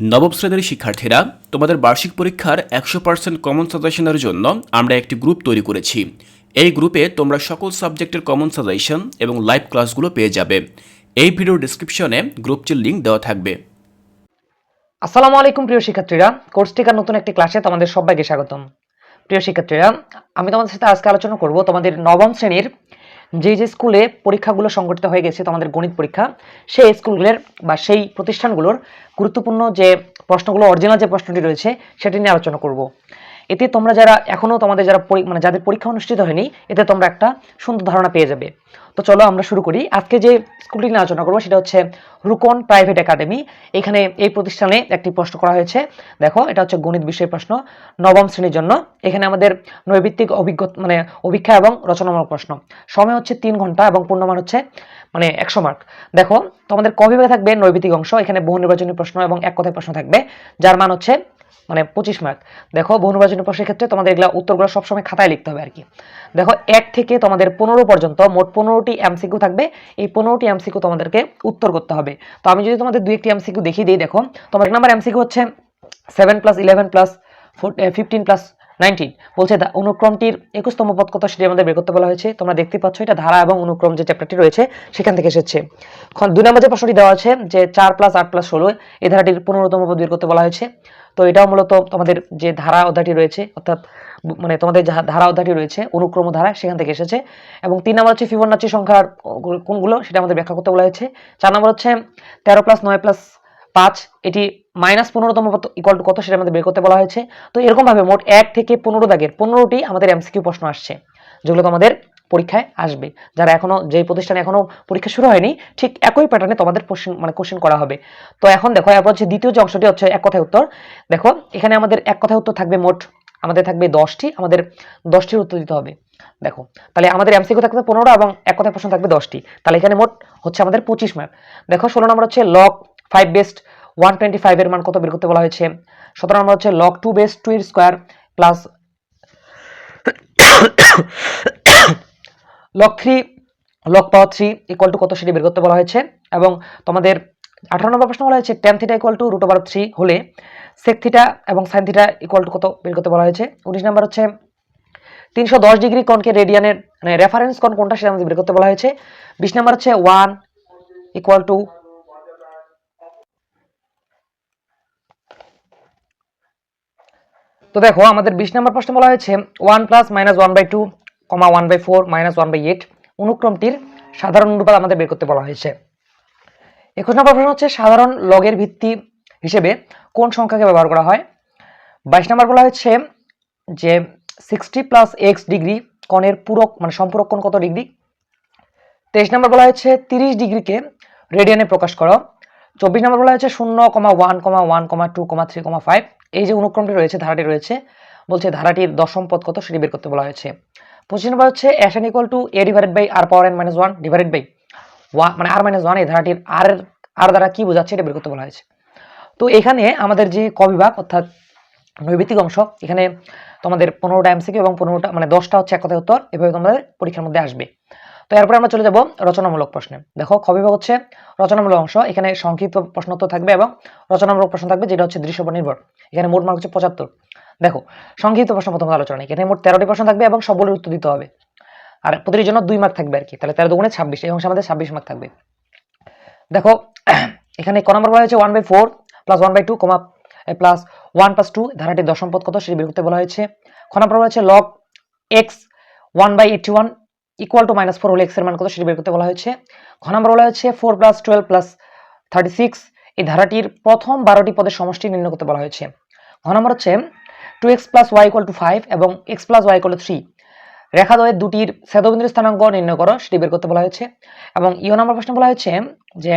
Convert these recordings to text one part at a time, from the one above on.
নবম শ্রেণির শিক্ষার্থীরা, তোমাদের বার্ষিক পরীক্ষার একশো পার্সেন্ট কমন সাজেশনের জন্য আমরা একটি গ্রুপ তৈরি করেছি। এই গ্রুপে তোমরা সকল সাবজেক্টের কমন সাজেশন এবং লাইভ ক্লাসগুলো পেয়ে যাবে। এই ভিডিও ডিসক্রিপশনে গ্রুপটির লিঙ্ক দেওয়া থাকবে। আসসালামু আলাইকুম প্রিয় শিক্ষার্থীরা। কোর্স টিকার নতুন একটি ক্লাসে তোমাদের সবাইকে স্বাগতম। প্রিয় শিক্ষার্থীরা, আমি তোমাদের সাথে আজকে আলোচনা করব তোমাদের নবম শ্রেণির যে যে স্কুলে পরীক্ষাগুলো সংগঠিত হয়ে গেছে তোমাদের গণিত পরীক্ষা, সেই স্কুলগুলোর বা সেই প্রতিষ্ঠানগুলোর গুরুত্বপূর্ণ যে প্রশ্নগুলো অরিজিনাল যে প্রশ্নটি রয়েছে, সেটি নিয়ে আলোচনা করব। এতে তোমরা যারা এখনও তোমাদের যারা মানে যাদের পরীক্ষা অনুষ্ঠিত হয়নি, এতে তোমরা একটা সুন্দর ধারণা পেয়ে যাবে। তো চলো আমরা শুরু করি। আজকে যে স্কুলটি নিয়ে আলোচনা করব সেটা হচ্ছে রুকন প্রাইভেট একাডেমি। এখানে এই প্রতিষ্ঠানে একটি প্রশ্ন করা হয়েছে। দেখো, এটা হচ্ছে গণিত বিষয়ের প্রশ্ন, নবম শ্রেণির জন্য। এখানে আমাদের নৈবিত্তিক অভিজ্ঞতা মানে অভিক্ষা এবং রচনামূলক প্রশ্ন। সময় হচ্ছে তিন ঘণ্টা এবং পূর্ণমান হচ্ছে মানে একশো মার্ক। দেখো, তোমাদের ক বিভাগে থাকবে নৈবিত্তিক অংশ, এখানে বহু নির্বাচনী প্রশ্ন এবং এক কথায় প্রশ্ন থাকবে। যার মান হচ্ছে মানে পঁচিশ মার্ক দেখো, বহু নির্বাচনী প্রশ্নের ক্ষেত্রে তোমাদের এগুলা উত্তরগুলো সবসময় খাতায় লিখতে হবে আর কি দেখো, এক থেকে তোমাদের পনেরো পর্যন্ত মোট পনেরোটি এমসিকিউ থাকবে। এই পনেরোটি এমসিকিউ তোমাদেরকে উত্তর করতে হবে। তো আমি যদি তোমাদের দুই একটি এমসিকিউ দেখিয়ে দিই, দেখো, তোমার এক নাম্বার এমসিকিউ হচ্ছে seven plus eleven plus fifteen plus nineteen বলছে অনুক্রমটির একুশতম পদ কত সেটি আমাদের বের করতে বলা হয়েছে। তোমরা দেখতে পাচ্ছ এটা ধারা এবং অনুক্রম যে চ্যাপ্টারটি রয়েছে, সেখান থেকে এসেছে। দুই নম্বর যে প্রশ্নটি দেওয়া আছে, যে চার প্লাস আট প্লাস ষোলো, এই ধারাটির পনেরোতম পদ বের করতে বলা হয়েছে। তো এটাও মূলত তোমাদের যে ধারা অধ্যায়টি রয়েছে, অর্থাৎ মানে তোমাদের যে ধারা অধ্যায়টি রয়েছে, অনুক্রম ধারা সেখান থেকে এসেছে। এবং তিন নম্বর হচ্ছে ফিবোনাচি সংখ্যার কোনগুলো সেটা আমাদের ব্যাখ্যা করতে বলা হয়েছে। চার নম্বর হচ্ছে তেরো প্লাস নয় প্লাস পাঁচ, এটি মাইনাস পনেরোতম ইকুয়াল টু কত সেটা আমাদের বের করতে বলা হয়েছে। তো এরকমভাবে মোট এক থেকে পনেরো দাগের পনেরোটি আমাদের এমসিকিউ প্রশ্ন আসছে, যেগুলো তোমাদের পরীক্ষায় আসবে। যারা এখনও যে প্রতিষ্ঠানে এখনও পরীক্ষা শুরু হয়নি, ঠিক একই প্যাটার্নে তোমাদের কোশ্চেন মানে কোশ্চেন করা হবে। তো এখন দেখো, এরপর হচ্ছে দ্বিতীয় যে অংশটি হচ্ছে এক কথায় উত্তর। দেখো, এখানে আমাদের এক কথায় উত্তর থাকবে মোট, আমাদের থাকবে দশটি, আমাদের দশটির উত্তর দিতে হবে। দেখো, তাহলে আমাদের এমসিকিউ থাকবে পনেরো এবং এক কথায় প্রশ্ন থাকবে দশটি। তাহলে এখানে মোট হচ্ছে আমাদের পঁচিশ মার্ক দেখো, ষোলো নম্বর হচ্ছে log five base one twenty ফাইভের মান কত বের করতে বলা হয়েছে? সতেরো নম্বর হচ্ছে লক টু বেস্ট টু এর square plus log three log power three equal to কত সেটি বের করতে বলা হয়েছে এবং তোমাদের আঠারো নম্বর প্রশ্ন বলা হয়েছে tan theta equal to root over three হলে সেক থিটা এবং সাইন থিটা ইকুয়াল টু কত বের করতে বলা হয়েছে? উনিশ নম্বর হচ্ছে তিনশো দশ ডিগ্রি কোণকে রেডিয়ানের মানে রেফারেন্স কোণ কোনটা সেটা আমাদের বের করতে বলা হয়েছে। বিশ নম্বর হচ্ছে ওয়ান ইকুয়াল টু তো দেখো আমাদের বিশ নম্বর প্রশ্ন বলা হয়েছে one plus minus one by two comma one by four minus one by eight অনুক্রমটির সাধারণ অনুপাত আমাদের বের করতে বলা হয়েছে। একুশ নম্বর প্রশ্ন হচ্ছে সাধারণ লগের ভিত্তি হিসেবে কোন সংখ্যাকে ব্যবহার করা হয়? বাইশ নম্বর বলা হয়েছে যে সিক্সটি প্লাস এক্স ডিগ্রি কোণের পূরক মানে সম্পূরক কোণ কত ডিগ্রি? তেইশ নম্বর বলা হয়েছে তিরিশ ডিগ্রিকে রেডিয়ানে প্রকাশ করো। চব্বিশ নম্বর বলা হয়েছে শূন্য comma one comma one comma two comma three comma five. এই যে অনুক্রমটি রয়েছে, ধারাটি রয়েছে, বলছে ধারাটির দশম পদ কত সেটি বের করতে বলা হয়েছে। পঁচিশ নম্বর হচ্ছে S N equal to A divided by R power N minus one divided by ওয়া মানে আর মাইনাস ওয়ান এই ধারাটির আর আর দ্বারা কি বোঝাচ্ছে এটা বের করতে বলা হয়েছে। তো এখানে আমাদের যে ক বিভাগ, অর্থাৎ নৈবিত্তিক অংশ, এখানে তোমাদের পনেরোটা এমসিকিউ এবং পনেরোটা মানে দশটা হচ্ছে এক কথায় উত্তর, এভাবে তোমাদের পরীক্ষার মধ্যে আসবে। তো এরপরে আমরা চলে যাব রচনামূলক প্রশ্নে। দেখো, খ হচ্ছে রচনামূলক অংশ। এখানে সংক্ষিপ্ত প্রশ্ন তো থাকবে এবং রচনামূলক প্রশ্ন থাকবে যেটা হচ্ছে দৃশ্যপট নির্ভর। এখানে মোট মার্ক হচ্ছে পঁচাত্তর। দেখো, সংক্ষিপ্ত প্রশ্ন প্রথম আলোচনা এখানে মোট তেরোটি প্রশ্ন থাকবে এবং সবগুলোর উত্তর দিতে হবে। আর প্রতিটির জন্য দুই মার্ক থাকবে আর কি। তাহলে তেরো দুগুণে ছাব্বিশ অংশে আমাদের ছাব্বিশ মার্ক থাকবে। দেখো, এখানে ক নম্বর বলা হয়েছে one by four plus one by two comma plus one plus two. ধারাটির দশম পদ কত? সেটি বের করতে বলা হয়েছে। খ নম্বর বলা হয়েছে log x one by eighty one equal to minus four হলে এক্সের মান কত সেটি বের করতে বলা হয়েছে? খ নম্বর বলা হয়েছে four plus twelve plus thirty six এই ধারাটির প্রথম বারোটি পদের সমষ্টি নির্ণয় করতে বলা হয়েছে। ঘ নম্বর হচ্ছে two x plus y equal to five এবং x plus y equal to three রেখাদ্বয়ের দুটির ছেদবিন্দুর স্থানাঙ্ক নির্ণয় করো, সেটি বের করতে বলা হয়েছে। এবং ইও নম্বর প্রশ্ন বলা হয়েছে যে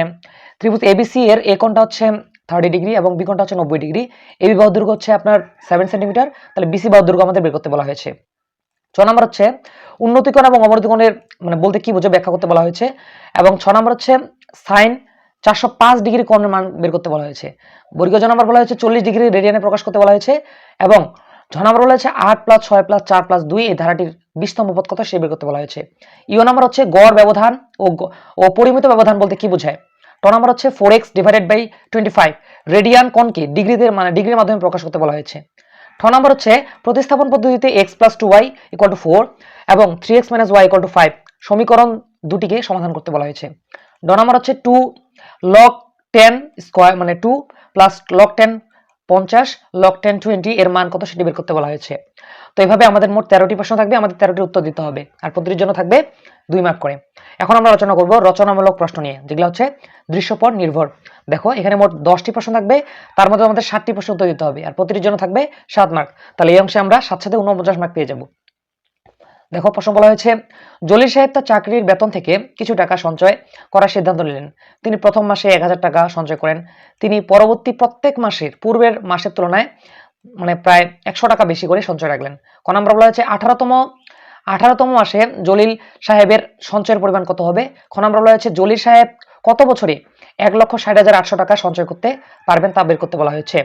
ত্রিভুজ এবিসি এর এ কোণটা হচ্ছে থার্টি ডিগ্রি এবং বি কোণটা হচ্ছে নব্বই ডিগ্রি এবি বাহুর দৈর্ঘ্য হচ্ছে আপনার সেভেন সেন্টিমিটার তাহলে বিসি বাহুর দৈর্ঘ্য আমাদের বের করতে বলা হয়েছে। ছ নম্বর হচ্ছে উন্নতিকোণ এবং অবনতিকোণের মানে বলতে কি বোঝো ব্যাখ্যা করতে বলা হয়েছে, এবং ছ নম্বর হচ্ছে সাইন চারশো পাঁচ ডিগ্রি কোণের মান বের করতে বলা হয়েছে। বর্গীয় জ নম্বর বলা হয়েছে চল্লিশ ডিগ্রি রেডিয়ানে প্রকাশ করতে বলা হয়েছে, এবং ছ নম্বর বলা হয়েছে আট প্লাস ছয় প্লাস চার প্লাস দুই, এই ধারাটির বিশতম পদ কত সে বের করতে বলা হয়েছে। ইও নম্বর হচ্ছে গড় ব্যবধান ও ও পরিমিত ব্যবধান বলতে কি বোঝায়? ট নাম্বার হচ্ছে four x divided by twenty five radian কোনকে ডিগ্রিতে মানে ডিগ্রির মাধ্যমে প্রকাশ করতে বলা হয়েছে। ঠ নম্বর হচ্ছে প্রতিস্থাপন পদ্ধতিতে x plus two y equal to four এবং three x minus y equal to five সমীকরণ দুটিকে সমাধান করতে বলা হয়েছে। ড নম্বর হচ্ছে টু লক টেন স্কোয়ার মানে টু প্লাস লক টেন পঞ্চাশ লক টেন টোয়েন্টি এর মান কত সেটি বের করতে বলা হয়েছে। তো এইভাবে আমাদের মোট তেরোটি প্রশ্ন থাকবে, আমাদের তেরোটির উত্তর দিতে হবে, আর প্রতিটির জন্য থাকবে দুই মার্ক করে। এখন আমরা রচনা করব রচনামূলক প্রশ্ন নিয়ে, যেগুলো হচ্ছে দৃশ্যপট নির্ভর। দেখো, এখানে মোট দশটি প্রশ্ন থাকবে, তার মধ্যে আমাদের ষাটটি প্রশ্ন উত্তর দিতে হবে, আর প্রতিটির জন্য থাকবে সাত মার্ক তাহলে এই অংশে আমরা সাত সাথে উনপঞ্চাশ মার্ক পেয়ে যাব। দেখো প্রশ্ন বলা হয়েছে, জলিল সাহেব তার চাকরির বেতন থেকে কিছু টাকা সঞ্চয় করার সিদ্ধান্ত নিলেন। তিনি প্রথম মাসে এক হাজার টাকা সঞ্চয় করেন। তিনি পরবর্তী প্রত্যেক মাসের, পূর্বের মাসের তুলনায় মানে প্রায় একশো টাকা বেশি করে সঞ্চয় রাখলেন। ক নাম্বার বলা হয়েছে, আঠারোতম আঠারোতম মাসে জলিল সাহেবের সঞ্চয়ের পরিমাণ কত হবে? খ নাম্বার বলা হয়েছে, জলিল সাহেব কত বছরে এক লক্ষ ষাট হাজার আটশো টাকা সঞ্চয় করতে পারবেন তা বের করতে বলা হয়েছে।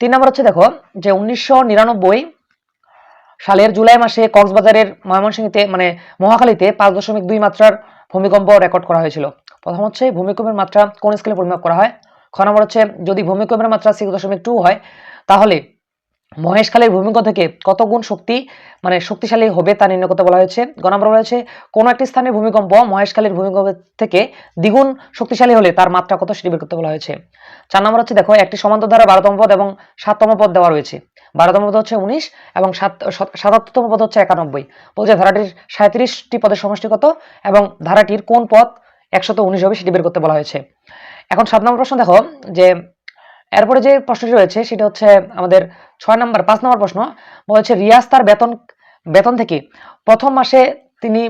তিন নম্বর হচ্ছে দেখো, যে উনিশশো নিরানব্বই সালের জুলাই মাসে কক্সবাজারের ময়মনসিংহতে মানে মহাখালীতে পাঁচ দশমিক দুই মাত্রার ভূমিকম্প রেকর্ড করা হয়েছিল। প্রথম হচ্ছে ভূমিকম্পের মাত্রা কোন স্কেলে পরিমাপ করা হয়? খ নম্বর হচ্ছে যদি ভূমিকম্পের মাত্রা সিক্স দশমিক টু হয়, তাহলে মহেশখালীর ভূমিকম্প থেকে কত গুণ শক্তি মানে শক্তিশালী হবে তা নির্ণয় করতে বলা হয়েছে। গ নম্বর বলা হয়েছে কোনো একটি স্থানের ভূমিকম্প মহেশখালীর ভূমিকম্প থেকে দ্বিগুণ শক্তিশালী হলে তার মাত্রা কত সেটি বের করতে বলা হয়েছে। চার নম্বর হচ্ছে দেখো একটি সমান্তর ধারা বারোতম পদ এবং সাততম পদ দেওয়া রয়েছে। বারোতম পদ হচ্ছে উনিশ এবং সাত সাতাত্তরতম পদ হচ্ছে একানব্বই। বলছে ধারাটির সাঁত্রিশটি পদের সমষ্টি কত? এবং ধারাটির কোন পদ একশত উনিশ হবে সেটি বের করতে বলা হয়েছে। এখন সাত নম্বর প্রশ্ন দেখো, যে এরপরে যে প্রশ্নটি রয়েছে সেটা হচ্ছে আমাদের ছয় নম্বর, পাঁচ নম্বর প্রশ্ন। বলেছে রিয়াজ তার বেতন বেতন থেকে প্রথম মাসে তিনি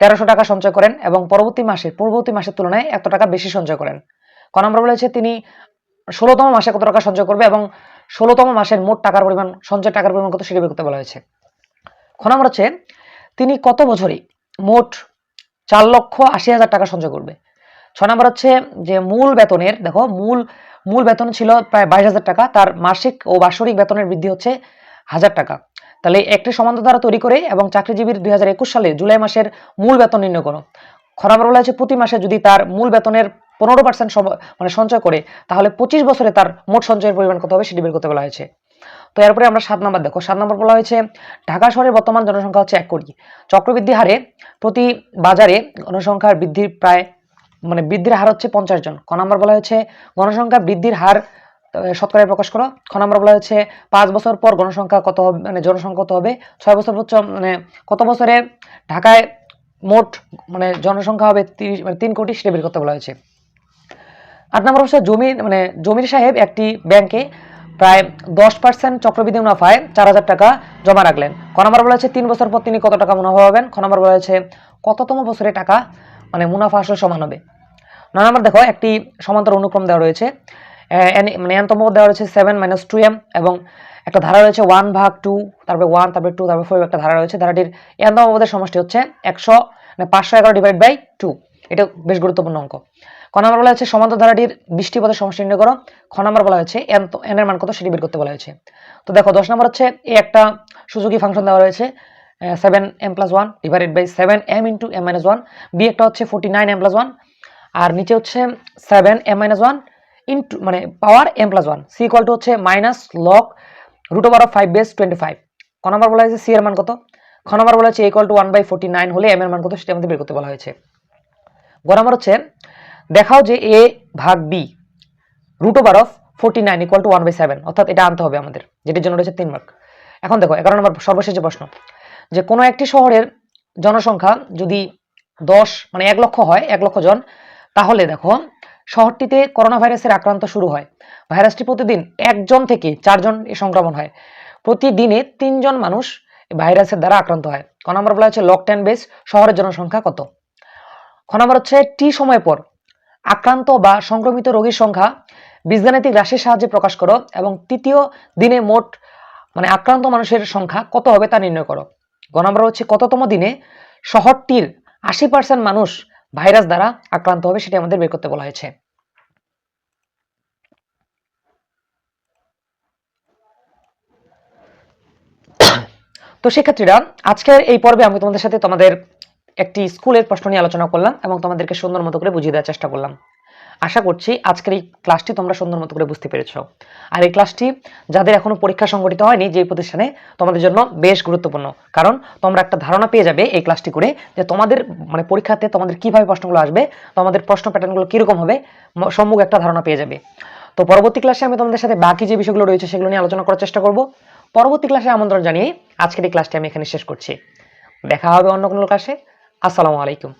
তেরোশো টাকা সঞ্চয় করেন এবং পরবর্তী মাসে, পূর্ববর্তী মাসের তুলনায় এত টাকা বেশি সঞ্চয় করেন। ক নম্বর বলেছে, তিনি ষোলোতম মাসে কত টাকা সঞ্চয় করবে এবং ষোলোতম মাসের মোট টাকার পরিমাণ সঞ্চয় টাকার পরিমাণ কত সেটি বের করতে বলা হয়েছে। খ নম্বর হচ্ছে, তিনি কত বছরে মোট চার লক্ষ আশি হাজার টাকা সঞ্চয় করবে? ছ নম্বর হচ্ছে যে, মূল বেতনের, দেখো, মূল মূল বেতন ছিল প্রায় বাইশ হাজার টাকা, তার মাসিক ও বাৎসরিক বেতনের বৃদ্ধি হচ্ছে হাজার টাকা। তাহলে একটি সমান্তর দ্বারা তৈরি করে এবং চাকরিজীবীর দুই হাজার একুশ সালে জুলাই মাসের মূল বেতন নির্ণয় করো। খ নম্বর বলা হয়েছে, প্রতি মাসে যদি তার মূল বেতনের পনেরো পার্সেন্ট মানে সঞ্চয় করে, তাহলে পঁচিশ বছরে তার মোট সঞ্চয়ের পরিমাণ কত হবে সেটি বের করতে বলা হয়েছে। তো এরপরে আমরা সাত নম্বর দেখো। সাত নম্বর বলা হয়েছে, ঢাকা শহরের বর্তমান জনসংখ্যা হচ্ছে এক কোটি। চক্রবৃদ্ধি হারে প্রতি বাজারে জনসংখ্যার বৃদ্ধির প্রায় মানে বৃদ্ধির হার হচ্ছে পঞ্চাশ জন। ক নম্বর বলা হয়েছে, গণসংখ্যা বৃদ্ধির হার শতকরায় প্রকাশ করো। খ নম্বর বলা হয়েছে, পাঁচ বছর পর গণসংখ্যা কত হবে মানে জনসংখ্যা কত হবে? ছয় বছর পর মানে কত বছরে ঢাকায় মোট মানে জনসংখ্যা হবে তিরিশ মানে তিন কোটি সেটা বের করতে বলা হয়েছে। আট নম্বর হচ্ছে জমি মানে জমির সাহেব একটি ব্যাংকে প্রায় দশ পার্সেন্ট চক্রবৃদ্ধি মুনাফায় চার হাজার টাকা জমা রাখলেন। ক নম্বর বলা হয়েছে, তিন বছর পর তিনি কত টাকা মুনাফা পাবেন? খ নম্বর বলা হয়েছে, কততম বছরে টাকা মানে মুনাফা আসলে সমান হবে? নয় নম্বর দেখো, একটি সমান্তর অনুক্রম দেওয়া রয়েছে। মানে এনতম দেওয়া রয়েছে সেভেন মাইনাস টু এম এবং একটা ধারা রয়েছে ওয়ান ভাগ টু তারপরে ওয়ান তারপরে টু তারপরে ফোর একটা ধারা রয়েছে। ধারাটির এনতম পদের সমষ্টি হচ্ছে একশো মানে পাঁচশো এগারো ডিভাইড বাই টু এটা বেশ গুরুত্বপূর্ণ অঙ্ক। ক নম্বর বলা হয়েছে সমান্তর ধারাটির বৃষ্টি পদের সমষ্টি নির্ণয় করো। খ নম্বর বলা হয়েছে, এন এন এর মান কত সেটি বের করতে বলা হয়েছে। তো দেখো, দশ নম্বর হচ্ছে এই একটা সুযোগী ফাংশন দেওয়া রয়েছে seven M plus one divided by seven M into M minus one B একটা হচ্ছে forty nine M plus one আর নিচে হচ্ছে seven M minus one into মানে power M plus one C equal to হচ্ছে minus log root over of five base twenty five ক নম্বর বলা হয়েছে C এর মান কত? খ নম্বর বলা হচ্ছে equal to one by forty nine হলে এম এর মান কত সেটা আমাদের বের করতে বলা হয়েছে। গ নম্বর হচ্ছে দেখাও যে এ ভাগ B root over of forty nine equal to one by seven অর্থাৎ এটা আনতে হবে আমাদের, যেটির জন্য রয়েছে তিন মার্ক এখন দেখো, এগারো নম্বর সর্বশেষ যে প্রশ্ন, যে কোনো একটি শহরের জনসংখ্যা যদি দশ মানে এক লক্ষ হয়, এক লক্ষ জন, তাহলে দেখো, শহরটিতে করোনা ভাইরাসের আক্রান্ত শুরু হয়। ভাইরাসটি প্রতিদিন একজন থেকে চারজন এ সংক্রমণ হয়। প্রতিদিনে তিনজন মানুষ ভাইরাসের দ্বারা আক্রান্ত হয়। ক নম্বর বলা হচ্ছে লকডাউন বেস শহরের জনসংখ্যা কত? খ নম্বর হচ্ছে টি সময় পর আক্রান্ত বা সংক্রমিত রোগীর সংখ্যা বীজগাণিতিক রাশির সাহায্যে প্রকাশ করো এবং তৃতীয় দিনে মোট মানে আক্রান্ত মানুষের সংখ্যা কত হবে তা নির্ণয় করো। গ নম্বর হচ্ছে কততম দিনে শহরটির আশি পার্সেন্ট মানুষ ভাইরাস দ্বারা আক্রান্ত হবে সেটি আমাদের বের করতে বলা হয়েছে। তো শিক্ষার্থীরা আজকের এই পর্বে আমি তোমাদের সাথে তোমাদের একটি স্কুলের প্রশ্ন নিয়ে আলোচনা করলাম এবং তোমাদেরকে সুন্দর মতো করে বুঝিয়ে দেওয়ার চেষ্টা করলাম। আশা করছি আজকের এই ক্লাসটি তোমরা সুন্দর মতো করে বুঝতে পেরেছ। আর এই ক্লাসটি যাদের এখনও পরীক্ষা সংগঠিত হয়নি, যে প্রতিষ্ঠানে, তোমাদের জন্য বেশ গুরুত্বপূর্ণ। কারণ তোমরা একটা ধারণা পেয়ে যাবে এই ক্লাসটি করে যে তোমাদের মানে পরীক্ষাতে তোমাদের কীভাবে প্রশ্নগুলো আসবে, তোমাদের প্রশ্ন প্যাটার্নগুলো কীরকম হবে সম্মুখ একটা ধারণা পেয়ে যাবে। তো পরবর্তী ক্লাসে আমি তোমাদের সাথে বাকি যে বিষয়গুলো রয়েছে সেগুলো নিয়ে আলোচনা করার চেষ্টা করব। পরবর্তী ক্লাসে আমন্ত্রণ জানিয়ে আজকের এই ক্লাসটি আমি এখানে শেষ করছি। দেখা হবে অন্য কোনো ক্লাসে। আসসালামু আলাইকুম।